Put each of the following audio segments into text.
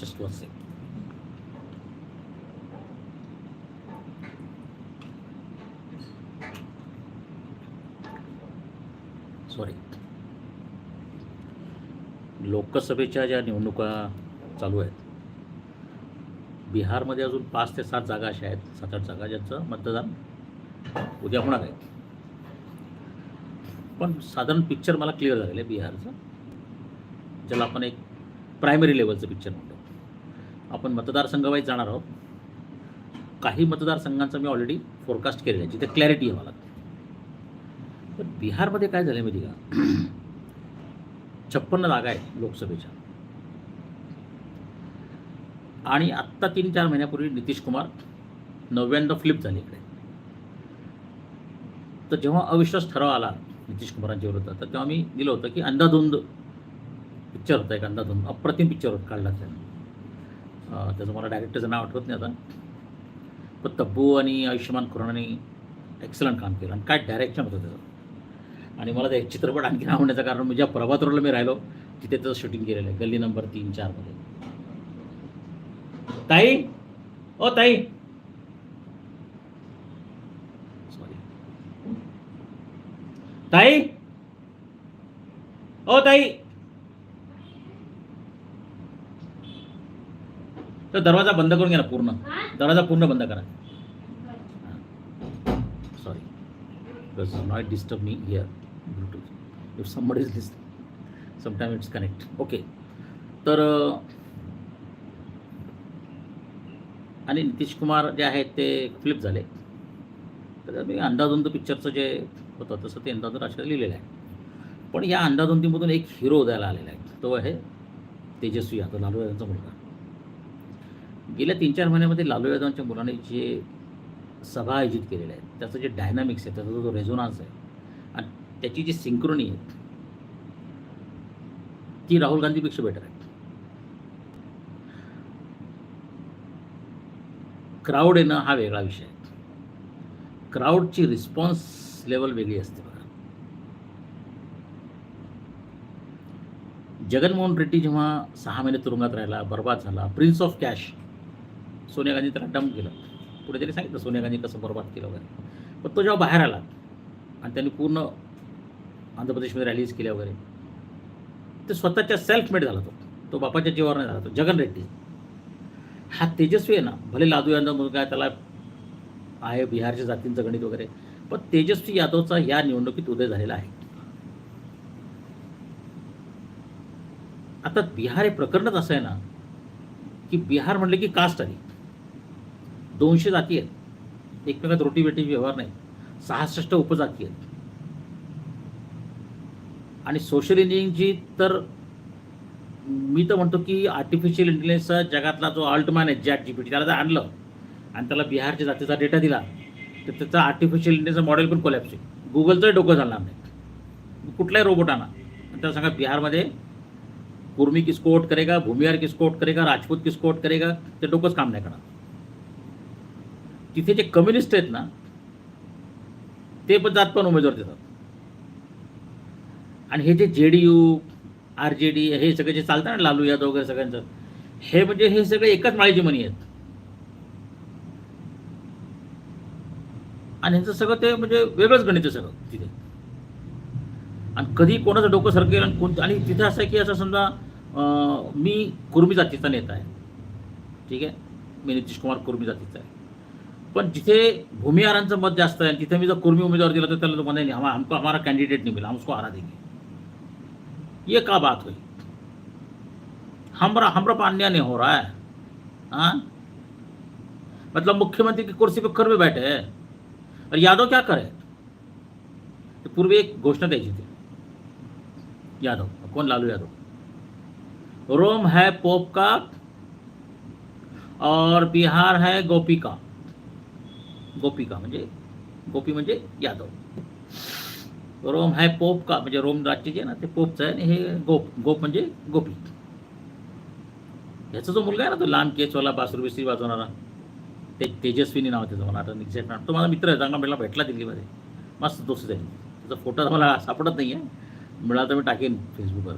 Just one सेक sorry लोकसभेच्या ज्या निवडणुका चालू आहेत बिहारमध्ये अजून पाच ते सात जागा अशा आहेत सात आठ जागा ज्यांचं मतदान उद्या होणार आहे. पण साधारण पिक्चर मला क्लिअर झालेलं आहे बिहारचं ज्याला आपण एक प्रायमरी लेवलचं पिक्चर म्हणतो. आपण मतदारसंघवाईज जाणार आहोत. काही मतदारसंघांचं मी ऑलरेडी फोरकास्ट केलेलं आहे. जिथे क्लॅरिटी आहे मला पण बिहारमध्ये काय झालं माहिती का? छप्पन्न जागा आहेत लोकसभेच्या. आणि आत्ता तीन चार महिन्यापूर्वी नितीश कुमार नव्याण्णव फ्लिप झाले इकडे. तर जेव्हा अविश्वास ठराव आला नितीश कुमारांच्या विरोधात तर तेव्हा मी दिलं होतं की अंधाधुंद पिक्चर होता एक अंधाधुंद अप्रतिम पिक्चर होता काढला त्यानं. त्याचं मला डायरेक्टरचं नाव आठवत नाही आता. पण तब्बू आणि आयुष्यमान खुरानाने एक्सलंट काम केलं आणि काय डायरेक्शन होतं त्याचं. आणि मला ते चित्रपट आणखी आवडण्याचं कारण म्हणजे ज्या प्रभात रोडला मी राहिलो तिथे त्याचं शूटिंग केलेलं आहे गल्ली नंबर तीन चारमध्ये ताई? ओ ताई! सॉरी ताई? ओ ताई! तर दरवाजा बंद करून घ्या ना पूर्ण. दरवाजा पूर्ण बंद करा. Sorry because not disturb me here bluetooth if somebody is this sometime it's connect okay तर आणि नितीश कुमार जे आहेत ते फ्लिप झाले. तर मी अंदाधुंद पिक्चरचं जे होतं तसं ते अंदाधुंद राजकारण लिहिलेलं आहे. पण या अंदाधुंदीमधून एक हिरो उदयाला आलेला आहे. तो आहे तेजस्वी यादव लालू यांचा मुलगा. गेल्या तीन चार महिन्यामध्ये लालू यादवांच्या मुलाने जे सभा आयोजित केलेल्या आहेत त्याचं जे डायनामिक्स आहे त्याचा जो रेझोनान्स आहे आणि त्याची जी सिंक्रोनी आहे ती राहुल गांधीपेक्षा बेटर आहे. क्राऊड येणं हा वेगळा विषय आहे. क्राऊडची रिस्पॉन्स लेवल वेगळी असते बघा. जगनमोहन रेड्डी जेव्हा सहा महिने तुरुंगात राहिला बर्बाद झाला prince of cash Sonia Gandhi त्याला डंप केलं. पुढे त्यांनी सांगितलं सोनिया गांधी कसं बरबाद केलं वगैरे. पण तो जेव्हा बाहेर आला आणि त्यांनी पूर्ण आंध्र प्रदेशमध्ये रॅलीज केल्या वगैरे ते स्वतःच्या सेल्फ मेड झाला तो. तो बापाच्या जीवावर नाही झाला तो. जगन रेड्डी. हा तेजस्वी आहे ना भले लादू यादव मुलगा त्याला आहे बिहारच्या जातींचं गणित वगैरे पण तेजस्वी यादवचा या निवडणुकीत उदय झालेला आहे. आता बिहार हे प्रकरणच असं आहे ना की बिहार म्हटलं की कास्ट आली. दोनशे जाती आहेत. एकमेकात रोटी बेटी व्यवहार नाही सहासष्ट उपजाती आहेत. आणि सोशल इंजिनिअरिंगची तर मी तर म्हणतो की आर्टिफिशियल इंटेलिजन्सचा जगातला जो अल्टमॅन आहे जॅट जी पी टी त्याला जर आणलं आणि त्याला बिहारच्या जातीचा डेटा दिला तर त्याचा आर्टिफिशियल इंटेलिजन्सचा मॉडेल पण कोलॅप्स आहे गुगलचंही डोकं झालं नाही. कुठलाही रोबोट आणा. आणि त्याला सांगा बिहारमध्ये कुर्मी किसको वोट करेगा भूमिहार किसको वोट करेगा राजपूत किसको वोट करेगा ते डोकंच काम नाही करणार. तिथे जे कम्युनिस्ट आहेत ना ते पण जात पण उमेदवार देतात. आणि हे जे J D U R J D हे सगळे जे चालतं ना लालू यादव वगैरे सगळ्यांचं हे म्हणजे हे सगळे एकाच माळीची मनी आहेत. आणि ह्यांचं सगळं ते म्हणजे वेगळंच गणित आहे सगळं तिथे. आणि कधी कोणाचं डोकं सरकेल आणि कोणतं आणि तिथे असं आहे की असं समजा मी कुर्मी जातीचा नेता आहे. ठीक आहे? मी नितीश कुमार कुर्मी जातीचा आहे. पण जिथे भूमिहारांचं मत जास्त आहे तिथे मी जर कुर्मी उमेदवार दिला, तर त्याला तो म्हणे हम हमको हमारा कैंडिडेट नहीं मिला हम उसको हरा देंगे ये क्या बात हुई? हमरा हमरा पर नहीं हो रहा है। हाँ मतलब मुख्यमंत्री की कुर्सी पर खर में बैठे हैं। और यादव क्या करे? तो पूर्वी एक घोषणा द्यायची थी यादव, कौन? लालू यादव। रोम है पोप का और बिहार है गोपी का। गोपिका म्हणजे गोपी म्हणजे यादव. रोम हाय पोप का म्हणजे रोम राज्य जे आहे ना ते पोपचं आहे आणि हे गोप गोप म्हणजे गोपी. ह्याचा जो मुलगा आहे ना तो लहान केसवाला बासरू बिसरी वाजवणारा ते तेजस्विनी नाव त्याचं मला आता एक्झॅक्ट नाव. तो माझा मित्र आहे चांगला मला भेटला दिल्लीमध्ये. मस्त दोस्त आहे. त्याचा फोटो मला सापडत नाही आहे मिळाला तर मी टाकेन फेसबुकवर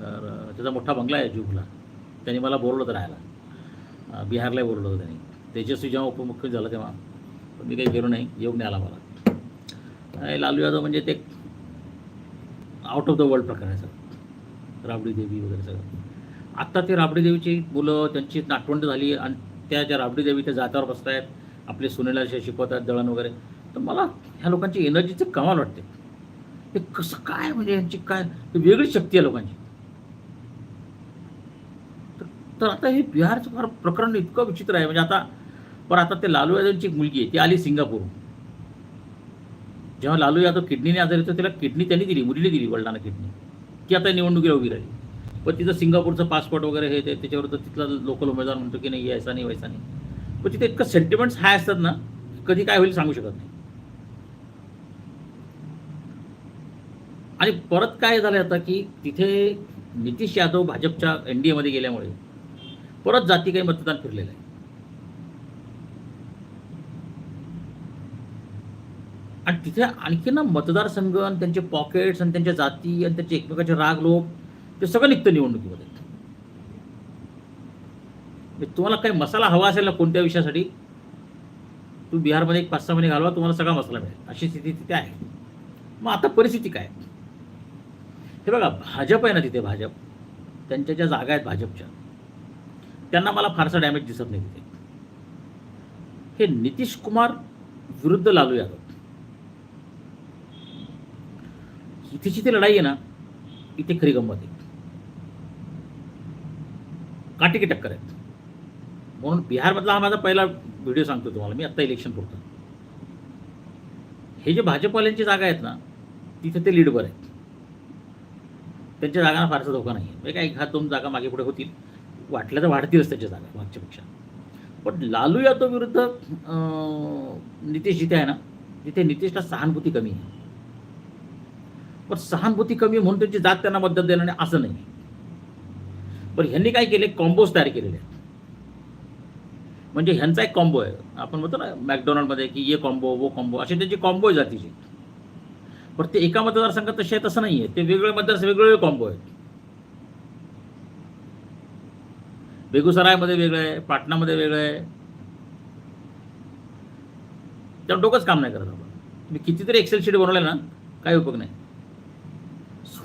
तर त्याचा मोठा बंगला आहे जुगला त्यांनी मला बोलवलं होतं राहायला. बिहारलाही बोलवलं होतं त्यांनी. तेजस्वी जेव्हा उपमुख्यमंत्री झालं तेव्हा. पण मी काही गेलो नाही येऊन नाही आला मला. लालू यादव म्हणजे ते आउट ऑफ द वर्ल्ड प्रकार आहे सर राबडी देवी वगैरे सगळं. आत्ता ते राबडी देवीची मुलं त्यांची नाटवंड झाली आणि त्या ज्या राबडी देवी त्या जात्यावर बसत आहेत आपले सुनेला शिकवतात शिकवत आहेत दळण वगैरे. तर मला ह्या लोकांची एनर्जीचे कमाल वाटते. ते कसं काय म्हणजे यांची काय वेगळी शक्ती आहे लोकांची. तर- तर आता हे बिहारचं फार प्रकरण इतकं विचित्र आहे. म्हणजे आता पण आता ते लालू यादवची मुलगी आहे ती आली सिंगापूर. जेव्हा लालू यादव किडनीने आजारी होतं तिला किडनी त्यांनी दिली मुलीने दिली वडिलांना किडनी. ती आता निवडणुकीला उभी राहिली. पण तिथं सिंगापूरचं पासपोर्ट वगैरे हे ते त्याच्यावर तर तिथला लोकल उमेदवार म्हणतो की नाही यायचा नाही व्हायचा नाही. पण तिथे इतकं सेंटिमेंट्स हाय असतात ना कधी काय होईल सांगू शकत नाही. आणि परत काय झालं आता की तिथे नितीश यादव भाजपच्या एन डी एमध्ये गेल्यामुळे परत जाती काही मतदान फिरलेलं आहे. आणि तिथे आणखी ना मतदारसंघ आणि त्यांचे पॉकेट्स आणि त्यांच्या जाती आणि त्यांचे एकमेकाचे राग लोक ते सगळं निघतं निवडणुकीमध्ये. म्हणजे तुम्हाला काही मसाला हवा असेल ना कोणत्या विषयासाठी तू बिहारमध्ये एक पाच सहा महिने घालवा तुम्हाला सगळा मसाला मिळेल. अशी स्थिती तिथे आहे. मग आता परिस्थिती काय? हे बघा भाजप आहे ना तिथे भाजप. त्यांच्या ज्या जागा आहेत भाजपच्या त्यांना मला फारसा डॅमेज दिसत नाही तिथे. हे नितीश कुमार विरुद्ध लालू यादव. इथेची ती लढाई आहे ना इथे खरी गंमत आहे. काटेकी टक्कर आहेत. म्हणून बिहारमधला हा माझा पहिला व्हिडिओ सांगतो तुम्हाला मी आत्ता इलेक्शन पुरतो. हे जे भाजपवाल्यांची जागा आहेत ना तिथे ते लीडवर आहेत. त्यांच्या जागांना फारसा धोका नाही आहे म्हणजे काही हा दोन जागा मागे पुढे होतील. वाटल्या तर वाढतीलच त्याच्या जागा मागच्यापेक्षा पण लालू यादव विरुद्ध नितीश जिथे आहे ना तिथे नितीशला सहानुभूती कमी आहे. पण सहानुभूती कमी म्हणून त्यांची जात त्यांना मदत देणार नाही असं नाही. पण ह्यांनी काय केले? कॉम्बोज तयार केलेले आहेत. म्हणजे ह्यांचा एक कॉम्बो आहे. आपण म्हणतो ना मॅकडॉनल्डमध्ये की ये कॉम्बो वो कॉम्बो असे त्यांचे कॉम्बो आहे जातीचे. पण ते एका मतदारसंघात तसे आहे तसं नाही आहे ते वेगवेगळे मतदारसंघ वेगवेगळे कॉम्बो आहेत. बेगुसरायमध्ये वेगळं आहे पाटणामध्ये वेगळं आहे. त्यावर डोकंच काम नाही करत आपण. मी कितीतरी एक्सेल शीट बनवले ना काही उपयोग नाही.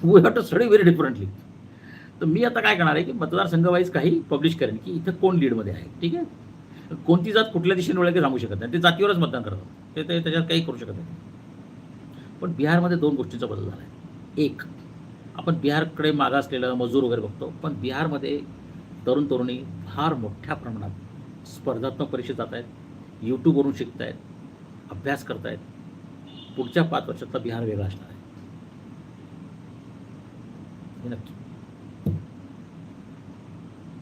We have to study very differently तर मी आता काय करणार आहे की मतदारसंघवाईज काही पब्लिश करेन की इथं कोण लीडमध्ये आहे ठीक आहे? कोणती जात कुठल्या दिशेने वळेल ते सांगू शकत नाही. ते जातीवरच मतदान करतात. ते ते त्याच्यात काही करू शकत नाही. पण बिहारमध्ये दोन गोष्टींचा बदल झाला आहे एक आपण बिहारकडे मागासलेलं मजूर वगैरे बघतो पण बिहारमध्ये तरुण तरुणी फार मोठ्या प्रमाणात स्पर्धात्मक परीक्षेत जात आहेत यूट्यूबवरून शिकत आहेत अभ्यास करत आहेत पुढच्या पाच वर्षातला बिहार वेगळा असणार आहे. हे नक्की.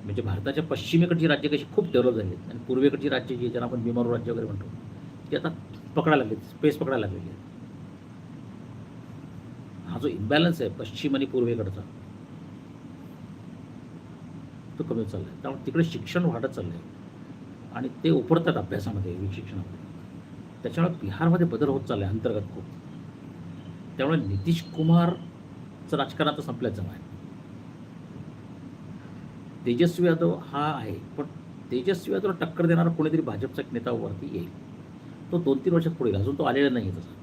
म्हणजे भारताच्या पश्चिमेकडची राज्य कशी खूप डेव्हलप झाली आहेत. आणि पूर्वेकडची राज्य जी ज्यांना आपण बिमारू राज्य वगैरे म्हणतो ती आता पकडायला लागली स्पेस पकडायला लागलेली आहे हा जो इम्बॅलन्स आहे पश्चिम आणि पूर्वेकडचा तो कमी चालला आहे. त्यामुळे तिकडे शिक्षण वाढत चाललं आहे आणि ते उपरतात अभ्यासामध्ये शिक्षणामध्ये. त्याच्यामुळे बिहारमध्ये बदल होत चालला आहे अंतर्गत खूप. त्यामुळे नितीश कुमारचं राजकारण आता संपल्याचं आहे तेजस्वी यादव हा आहे पण तेजस्वी यादवला टक्कर देणारा कोणीतरी भाजपचा एक नेता वरती येईल. तो दोन तीन वर्षात पुढे अजून तो आलेला नाही तसा.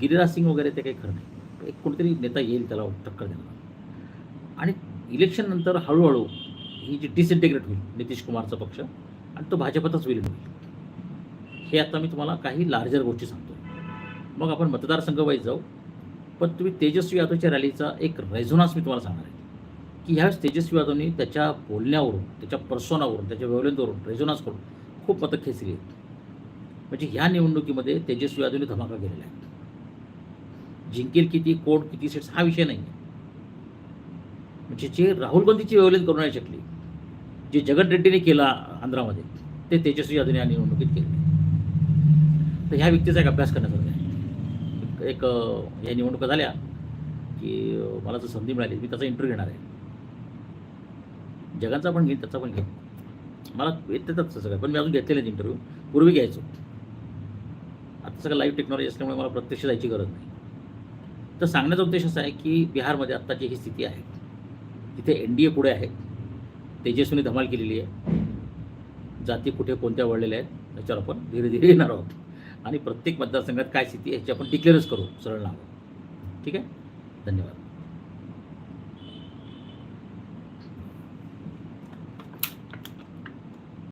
गिरिराज सिंग वगैरे ते काही खरं नाही. एक कोणीतरी नेता येईल त्याला टक्कर देणारा. आणि इलेक्शन नंतर हळूहळू ही जी डिसइंटिग्रेट होईल नितीश कुमारचा पक्ष आणि तो भाजपातच विलीन होईल. हे आता मी तुम्हाला काही लार्जर गोष्टी सांगतो मग आपण मतदारसंघ वाईज जाऊ. पण तुम्ही तेजस्वी यादवच्या रॅलीचा एक रेझोनान्स मी तुम्हाला सांगणार आहे. की ह्या तेजस्वी यादवनी त्याच्या बोलण्यावरून त्याच्या पर्सोनावरून त्याच्या वेवलेंदवरून रेझोनान्स करून खूप मतं खेचली आहेत. म्हणजे ह्या निवडणुकीमध्ये तेजस्वी यादवनी धमाका केलेला आहे. जिंकेल किती कोण किती सीट्स हा विषय नाही आहे म्हणजे जे राहुल गांधीची व्यवलेन करू नाही शकली जे जगन रेड्डीने केला आंध्रामध्ये ते तेजस्वी यादवने या निवडणुकीत केले तर ह्या व्यक्तीचा एक अभ्यास करण्यात एक- ह्या निवडणुका झाल्या की मला जर संधी मिळाली मी त्याचा इंटरव्ह्यू घेणार आहे. जगांचा पण घेईन त्याचा पण घेईन मला येतात सगळं पण मी अजून घेतलेले आहेत इंटरव्ह्यू पूर्वी घ्यायचो. आता सगळं लाईव्ह टेक्नॉलॉजी असल्यामुळे मला प्रत्यक्ष जायची गरज नाही. तर सांगण्याचा उद्देश असा आहे की बिहारमध्ये आत्ताची ही स्थिती आहे तिथे एन डी ए पुढे आहे. तेजस्वीने धमाल केलेली आहे. जाती कुठे कोणत्या वळलेल्या आहेत त्याच्यावर आपण धीरे धीरे येणार आहोत. आणि प्रत्येक मतदारसंघात काय स्थिती आहे याची आपण डिक्लेअरच करू सरळ नाव. ठीक आहे? धन्यवाद.